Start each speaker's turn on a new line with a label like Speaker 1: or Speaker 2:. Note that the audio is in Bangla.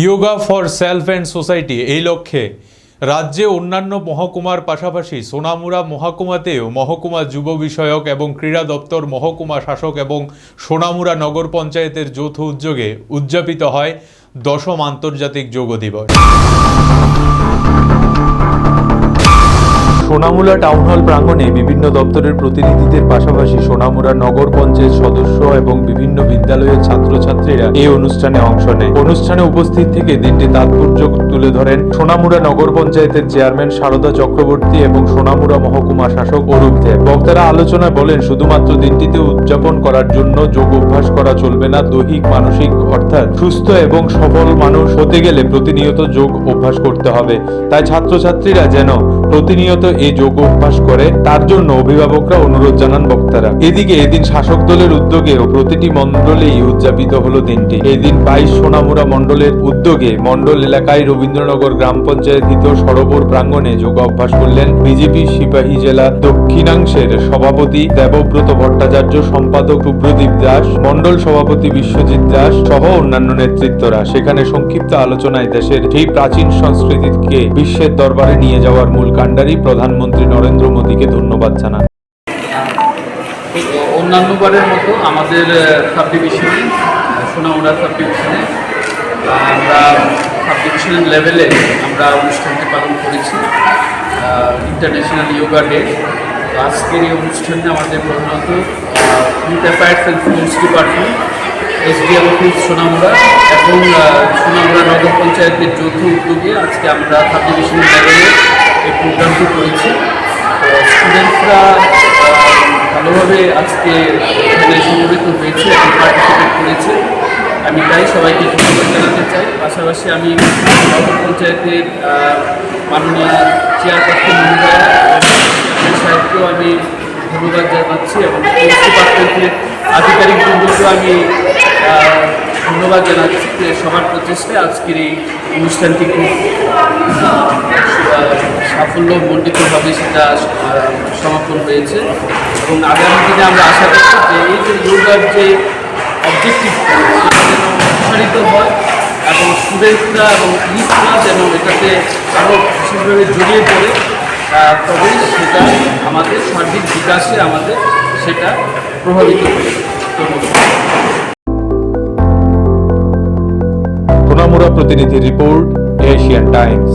Speaker 1: Yoga for self and society, এই লক্ষ্যে রাজ্যে অন্যান্য মহকুমার পাশাপাশি সোনামুরা মহকুমাতেও মহকুমা যুব বিষয়ক এবং ক্রীড়া দপ্তর, মহকুমা শাসক এবং সোনামুরা নগর পঞ্চায়েতের যৌথ উদ্যোগে উদযাপিত হয় দশম আন্তর্জাতিক যোগ দিবস। সোনামুড়া টাউন হল প্রাঙ্গণে বিভিন্ন দপ্তরের প্রতিনিধিদের পাশাপাশি সোনামুড়া নগর পঞ্চায়েত সদস্য এবং বিভিন্ন বিদ্যালয়ের ছাত্রছাত্রীরা এই অনুষ্ঠানে অংশ নেয়। অনুষ্ঠানে উপস্থিত থেকে দিনটি তাৎপর্য তুলে ধরেন সোনামুড়া নগর পঞ্চায়েতের চেয়ারম্যান সারদা চক্রবর্তী এবং সোনামুড়া মহকুমা শাসক অরূপ দেব। বক্তারা আলোচনায় বলেন, শুধুমাত্র দিনটিতে উদযাপন করার জন্য যোগ অভ্যাস করা চলবে না, দৈহিক, মানসিক, অর্থাৎ সুস্থ এবং সফল মানুষ হতে গেলে প্রতিনিয়ত যোগ অভ্যাস করতে হবে। তাই ছাত্রছাত্রীরা যেন প্রতিনিয়ত এই যোগ অভ্যাস করে, তার জন্য অভিভাবকরা অনুরোধ জানান বক্তারা। এদিকে এদিন শাসক দলের উদ্যোগে প্রতিটি মণ্ডলেই উদযাপিত হলো দিনটি। এদিন বাইশ সোনামুড়া মণ্ডলের উদ্যোগে মণ্ডল এলাকায় রবীন্দ্রনগর গ্রাম পঞ্চায়েত হিত সরোবর প্রাঙ্গণে যোগ অভ্যাস করলেন বিজেপি সিপাহী জেলা দক্ষিণাংশের সভাপতি দেবব্রত ভট্টাচার্য, সম্পাদক শুভ্রদীপ দাস মন্ডল সভাপতি বিশ্বজিৎ দাস সহ অন্যান্য নেতৃত্বরা। সেখানে সংক্ষিপ্ত আলোচনায় দেশের সেই প্রাচীন সংস্কৃতিকে বিশ্বের দরবারে নিয়ে যাওয়ার মূল কাণ্ডারি প্রধানমন্ত্রী নরেন্দ্র মোদীকে ধন্যবাদ জানান।
Speaker 2: অন্যান্যবারের মতো আমাদের সাব ডিভিশনে সোনামুড়া সাব ডিভিশনে আমরা সাব ডিভিশনাল লেভেলে আমরা অনুষ্ঠানটি পালন করেছি ইন্টারন্যাশনাল যোগা ডে আজকের এই অনুষ্ঠানে আমাদের প্রধানত youth affairs and sports department SDM office Sonamura এবং সোনামুড়া নগর পঞ্চায়েতের যৌথ উদ্যোগে আজকে আমরা সাব ডিভিশনাল লেভেলে এই প্রোগ্রামটি করেছি। স্টুডেন্টসরা ভালোভাবে আজকে এখানে হয়েছে এবং পার্টিসিপেট করেছে। আমি তাই সবাইকে ধন্যবাদ জানাতে চাই। পাশাপাশি আমি পঞ্চায়েতের মাননীয় চেয়ারপারসন মহিলা সাহেবকেও আমি ধন্যবাদ জানাচ্ছি এবং ডিপার্টমেন্টের আধিকারিকবৃন্দকেও আমি আহ, ধন্যবাদ জানাচ্ছি যে সবার প্রচেষ্টায় আজকের এই অনুষ্ঠানটি খুব সাফল্য মণ্ডিতভাবে সেটা সমাপন হয়েছে। এবং আগামী দিনে আমরা আশা করছি যে এই যে যোগার যে অবজেক্টিভ সেটা প্রসারিত হয় এবং স্টুডেন্টরা এবং ইউথরা যেন এটাতে আরও বিশেষভাবে জড়িয়ে পড়ে তবেই সেটা আমাদের সার্বিক বিকাশে আমাদের সেটা প্রভাবিত করে। ধন্যবাদ।
Speaker 1: প্রতিনিধি রিপোর্ট এশিয়ান টাইমস।